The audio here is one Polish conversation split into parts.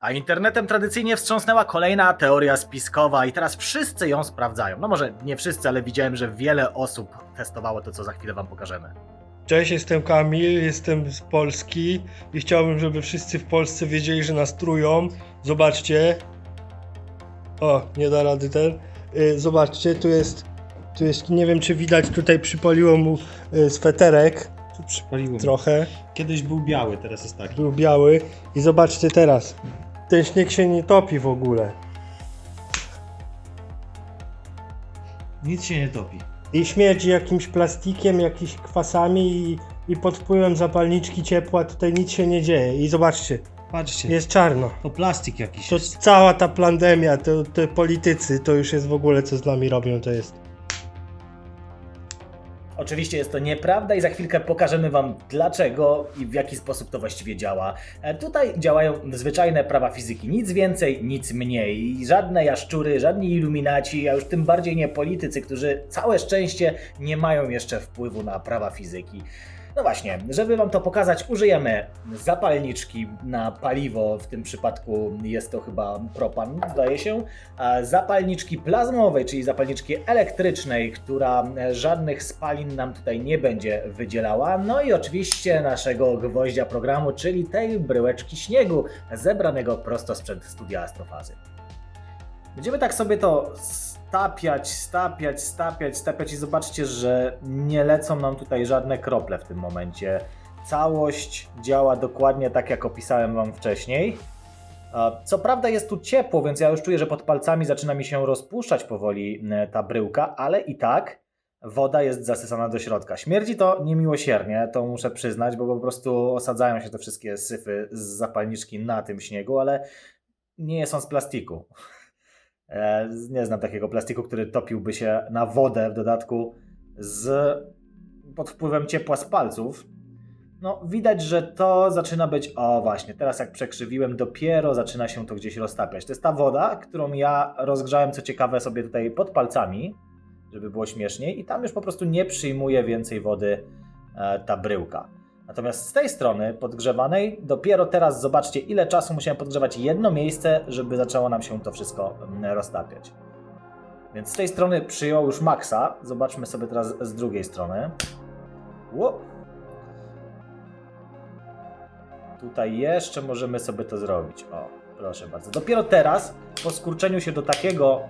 A internetem tradycyjnie wstrząsnęła kolejna teoria spiskowa i teraz wszyscy ją sprawdzają. No może nie wszyscy, ale widziałem, że wiele osób testowało to, co za chwilę wam pokażemy. Cześć, jestem Kamil, jestem z Polski i chciałbym, żeby wszyscy w Polsce wiedzieli, że nas trują. Zobaczcie. O, nie da rady ten. Y, Zobaczcie, tu jest, tu jest, nie wiem czy widać, tutaj przypaliło mu y, sweterek Tu przypaliłem. trochę, Kiedyś był biały, teraz jest taki. był biały i zobaczcie teraz. Ten śnieg się nie topi w ogóle. Nic się nie topi. I śmierdzi jakimś plastikiem, jakimiś kwasami i, i pod wpływem zapalniczki ciepła tutaj nic się nie dzieje. I zobaczcie, Patrzcie, jest czarno. to plastik jakiś To jest. cała ta pandemia, to, to politycy, to już jest w ogóle co z nami robią, to jest. Oczywiście jest to nieprawda i za chwilkę pokażemy Wam dlaczego i w jaki sposób to właściwie działa. E, Tutaj działają zwyczajne prawa fizyki, nic więcej, nic mniej. Żadne jaszczury, żadni iluminaci, a już tym bardziej nie politycy, którzy całe szczęście nie mają jeszcze wpływu na prawa fizyki. No właśnie, żeby Wam to pokazać, użyjemy zapalniczki na paliwo, w tym przypadku jest to chyba propan, zdaje się, zapalniczki plazmowej, czyli zapalniczki elektrycznej, która żadnych spalin nam tutaj nie będzie wydzielała. No i oczywiście naszego gwoździa programu, czyli tej bryłeczki śniegu zebranego prosto sprzed studia astrofazy. Będziemy tak sobie to stapiać, stapiać, stapiać, stapiać i zobaczcie, że nie lecą nam tutaj żadne krople w tym momencie. Całość działa dokładnie tak, jak opisałem Wam wcześniej. Co prawda jest tu ciepło, więc ja już czuję, że pod palcami zaczyna mi się rozpuszczać powoli e, ta bryłka, ale i tak woda jest zasysana do środka. Śmierdzi to niemiłosiernie, to muszę przyznać, bo po prostu osadzają się te wszystkie syfy z zapalniczki na tym śniegu, ale nie są z plastiku. E, Nie znam takiego plastiku, który topiłby się na wodę w dodatku z pod wpływem ciepła z palców. No, widać, że to zaczyna być. O, właśnie, teraz jak przekrzywiłem, dopiero zaczyna się to gdzieś roztapiać. To jest ta woda, którą ja rozgrzałem, co ciekawe, sobie tutaj pod palcami, żeby było śmieszniej, i tam już po prostu nie przyjmuje więcej wody e, ta bryłka. Natomiast z tej strony podgrzewanej, dopiero teraz zobaczcie, ile czasu musiałem podgrzewać jedno miejsce, żeby zaczęło nam się to wszystko mm, roztapiać. Więc z tej strony przyjął już maksa. Zobaczmy sobie teraz z drugiej strony. Ło. Tutaj jeszcze możemy sobie to zrobić. O, proszę bardzo. Dopiero teraz, po skurczeniu się do takiego,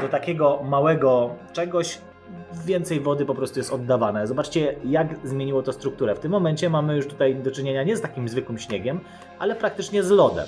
do takiego małego czegoś, więcej wody po prostu jest oddawane. Zobaczcie, jak zmieniło to strukturę. W tym momencie mamy już tutaj do czynienia nie z takim zwykłym śniegiem, ale praktycznie z lodem.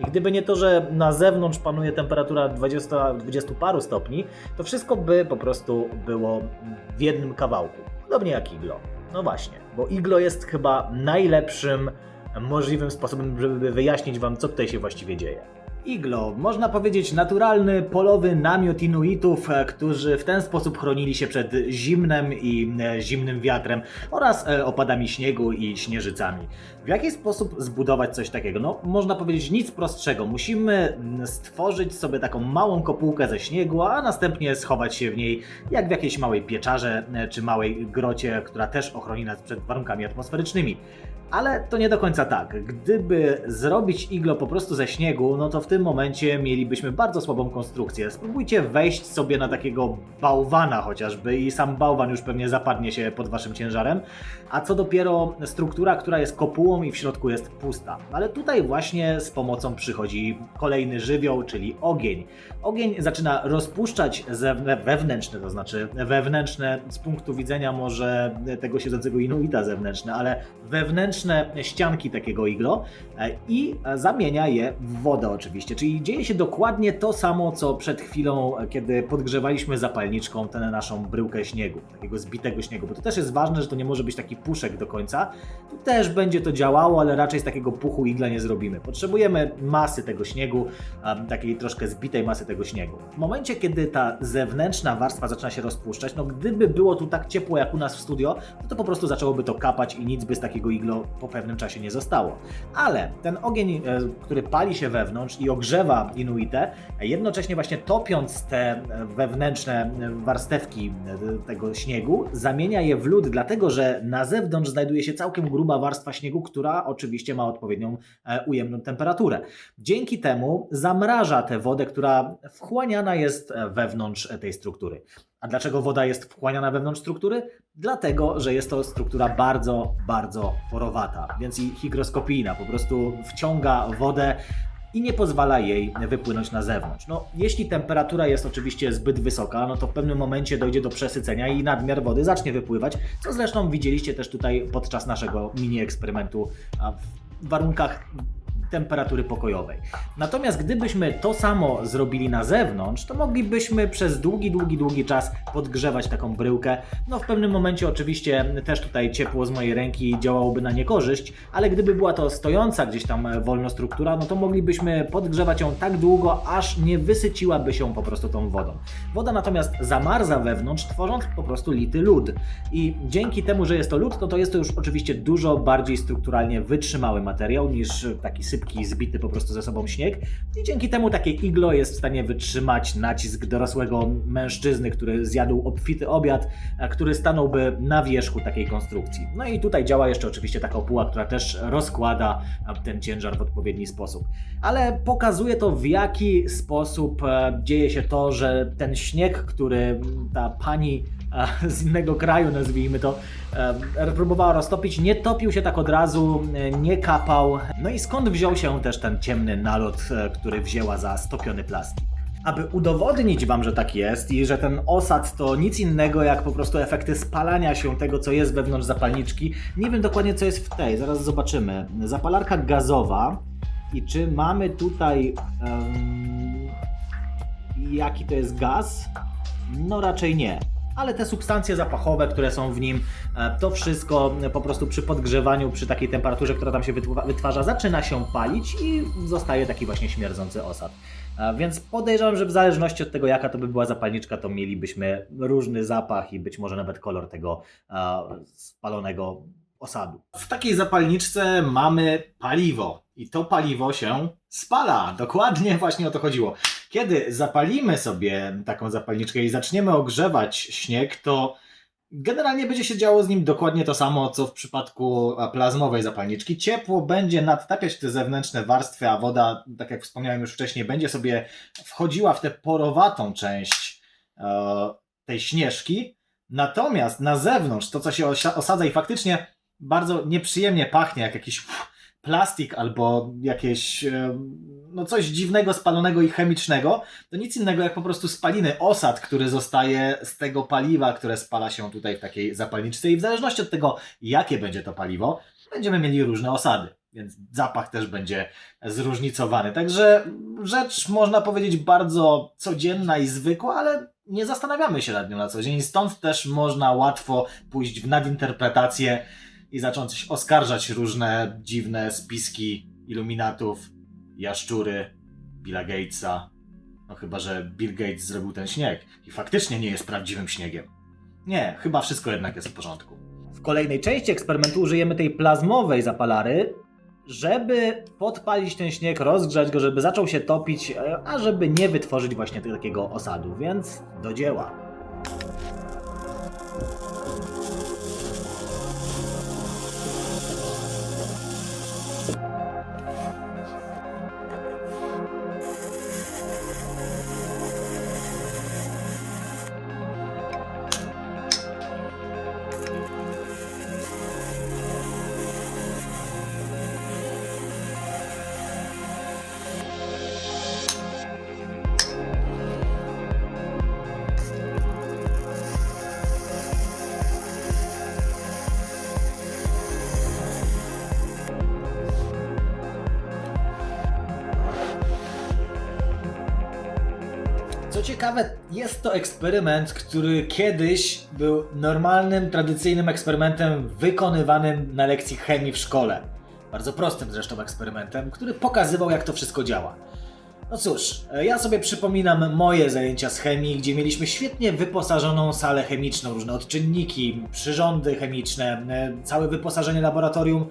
I gdyby nie to, że na zewnątrz panuje temperatura 20, 20 paru stopni, to wszystko by po prostu było w jednym kawałku. Podobnie jak iglo. No właśnie, bo iglo jest chyba najlepszym możliwym sposobem, żeby wyjaśnić Wam, co tutaj się właściwie dzieje. Iglo, można powiedzieć naturalny polowy namiot Inuitów, e, którzy w ten sposób chronili się przed zimnem i e, zimnym wiatrem oraz e, opadami śniegu i śnieżycami. W jaki sposób zbudować coś takiego? No, można powiedzieć nic prostszego. Musimy stworzyć sobie taką małą kopułkę ze śniegu, a następnie schować się w niej jak w jakiejś małej pieczarze czy małej grocie, która też ochroni nas przed warunkami atmosferycznymi. Ale to nie do końca tak. Gdyby zrobić iglo po prostu ze śniegu, no to w tym momencie mielibyśmy bardzo słabą konstrukcję. Spróbujcie wejść sobie na takiego bałwana chociażby i sam bałwan już pewnie zapadnie się pod waszym ciężarem. A co dopiero struktura, która jest kopułą i w środku jest pusta. Ale tutaj właśnie z pomocą przychodzi kolejny żywioł, czyli ogień. Ogień zaczyna rozpuszczać wewnętrzne, to znaczy wewnętrzne z punktu widzenia może tego siedzącego Inuita zewnętrzne, ale wewnętrzne ścianki takiego iglo e, i zamienia je w wodę oczywiście. Czyli dzieje się dokładnie to samo, co przed chwilą, e, kiedy podgrzewaliśmy zapalniczką tę naszą bryłkę śniegu, takiego zbitego śniegu, bo to też jest ważne, że to nie może być taki puszek do końca. Tu też będzie to działało, ale raczej z takiego puchu igla nie zrobimy. Potrzebujemy masy tego śniegu, takiej troszkę zbitej masy tego śniegu. W momencie, kiedy ta zewnętrzna warstwa zaczyna się rozpuszczać, no gdyby było tu tak ciepło jak u nas w studio, no to po prostu zaczęłoby to kapać i nic by z takiego iglo po pewnym czasie nie zostało. Ale ten ogień, e, który pali się wewnątrz i ogrzewa Inuitę, jednocześnie właśnie topiąc te e, wewnętrzne e, warstewki tego śniegu, zamienia je w lód, dlatego że na zewnątrz znajduje się całkiem gruba warstwa śniegu, która oczywiście ma odpowiednią ujemną temperaturę. Dzięki temu zamraża tę wodę, która wchłaniana jest wewnątrz tej struktury. A dlaczego woda jest wchłaniana wewnątrz struktury? Dlatego, że jest to struktura bardzo, bardzo porowata, więc i hygroskopijna, po prostu wciąga wodę i nie pozwala jej wypłynąć na zewnątrz. No, jeśli temperatura jest oczywiście zbyt wysoka, no to w pewnym momencie dojdzie do przesycenia i nadmiar wody zacznie wypływać, co zresztą widzieliście też tutaj podczas naszego mini eksperymentu w warunkach temperatury pokojowej. Natomiast gdybyśmy to samo zrobili na zewnątrz, to moglibyśmy przez długi, długi, długi czas podgrzewać taką bryłkę. No w pewnym momencie oczywiście też tutaj ciepło z mojej ręki działałoby na niekorzyść, ale gdyby była to stojąca gdzieś tam wolno struktura, no to moglibyśmy podgrzewać ją tak długo, aż nie wysyciłaby się po prostu tą wodą. Woda natomiast zamarza wewnątrz, tworząc po prostu lity lód. I dzięki temu, że jest to lód, to to jest to już oczywiście dużo bardziej strukturalnie wytrzymały materiał niż taki sypki, zbity po prostu ze sobą śnieg. I dzięki temu takie iglo jest w stanie wytrzymać nacisk dorosłego mężczyzny, który zjadł obfity obiad, który stanąłby na wierzchu takiej konstrukcji. No i tutaj działa jeszcze oczywiście taka opuła, która też rozkłada ten ciężar w odpowiedni sposób. Ale pokazuje to, w jaki sposób e, dzieje się to, że ten śnieg, który ta pani z innego kraju, nazwijmy to, e, próbowała roztopić, nie topił się tak od razu, e, nie kapał. No i skąd wziął się też ten ciemny nalot, e, który wzięła za stopiony plastik? Aby udowodnić Wam, że tak jest i że ten osad to nic innego jak po prostu efekty spalania się tego, co jest wewnątrz zapalniczki, nie wiem dokładnie, co jest w tej, zaraz zobaczymy. Zapalarka gazowa i czy mamy tutaj em, jaki to jest gaz? No raczej nie. Ale te substancje zapachowe, które są w nim, e, to wszystko po prostu przy podgrzewaniu, przy takiej temperaturze, która tam się wytwa- wytwarza, zaczyna się palić i zostaje taki właśnie śmierdzący osad. E, Więc podejrzewam, że w zależności od tego, jaka to by była zapalniczka, to mielibyśmy różny zapach i być może nawet kolor tego e, spalonego osadu. W takiej zapalniczce mamy paliwo i to paliwo się spala. Dokładnie właśnie o to chodziło. Kiedy zapalimy sobie taką zapalniczkę i zaczniemy ogrzewać śnieg, to generalnie będzie się działo z nim dokładnie to samo, co w przypadku plazmowej zapalniczki. Ciepło będzie nadtapiać te zewnętrzne warstwy, a woda, tak jak wspomniałem już wcześniej, będzie sobie wchodziła w tę porowatą część e, tej śnieżki. Natomiast na zewnątrz, to co się osadza i faktycznie bardzo nieprzyjemnie pachnie, jak jakiś plastik albo jakieś e, no coś dziwnego, spalonego i chemicznego, to nic innego jak po prostu spaliny, osad, który zostaje z tego paliwa, które spala się tutaj w takiej zapalniczce i w zależności od tego, jakie będzie to paliwo, będziemy mieli różne osady. Więc zapach też będzie zróżnicowany. Także rzecz, można powiedzieć, bardzo codzienna i zwykła, ale nie zastanawiamy się nad nią na co dzień. Stąd też można łatwo pójść w nadinterpretację i zacząć oskarżać różne dziwne spiski iluminatów, jaszczury, Billa Gatesa. No chyba, że Bill Gates zrobił ten śnieg i faktycznie nie jest prawdziwym śniegiem. Nie, chyba wszystko jednak jest w porządku. W kolejnej części eksperymentu użyjemy tej plazmowej zapalary, żeby podpalić ten śnieg, rozgrzać go, żeby zaczął się topić, e, a żeby nie wytworzyć właśnie takiego osadu, więc do dzieła. Ciekawe, jest to eksperyment, który kiedyś był normalnym, tradycyjnym eksperymentem wykonywanym na lekcji chemii w szkole. Bardzo prostym zresztą eksperymentem, który pokazywał, jak to wszystko działa. No cóż, e, ja sobie przypominam moje zajęcia z chemii, gdzie mieliśmy świetnie wyposażoną salę chemiczną, różne odczynniki, przyrządy chemiczne, e, całe wyposażenie laboratorium.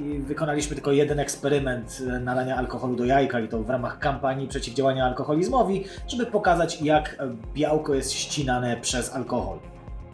I wykonaliśmy tylko jeden eksperyment e, nalania alkoholu do jajka i to w ramach kampanii przeciwdziałania alkoholizmowi, żeby pokazać jak e, białko jest ścinane przez alkohol.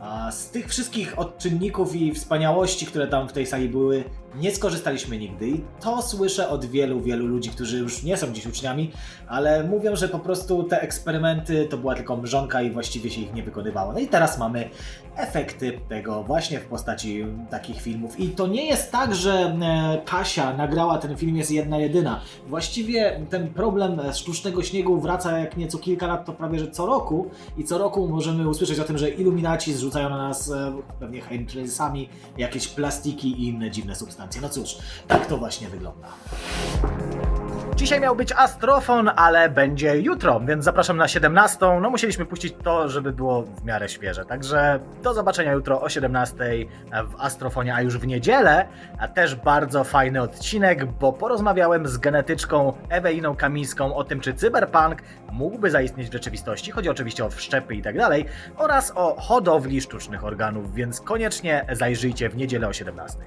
A z tych wszystkich odczynników i wspaniałości, które tam w tej sali były, nie skorzystaliśmy nigdy. I to słyszę od wielu, wielu ludzi, którzy już nie są dziś uczniami, ale mówią, że po prostu te eksperymenty to była tylko mrzonka i właściwie się ich nie wykonywało. No i teraz mamy efekty tego właśnie w postaci takich filmów. I to nie jest tak, że e, Kasia nagrała ten film jest jedna jedyna. Właściwie ten problem sztucznego śniegu wraca jak nieco kilka lat, to prawie że co roku. I co roku możemy usłyszeć o tym, że iluminaci zrzucają na nas e, pewnie chemtrailsami jakieś plastiki i inne dziwne No cóż, tak to właśnie wygląda. Dzisiaj miał być astrofon, ale będzie jutro, więc zapraszam na 17. No musieliśmy puścić to, żeby było w miarę świeże. Także do zobaczenia jutro o 17 w astrofonie, a już w niedzielę. A też bardzo fajny odcinek, bo porozmawiałem z genetyczką Eweliną Kamińską o tym, czy cyberpunk mógłby zaistnieć w rzeczywistości. Chodzi oczywiście o wszczepy i tak dalej, oraz o hodowli sztucznych organów, więc koniecznie zajrzyjcie w niedzielę o 17.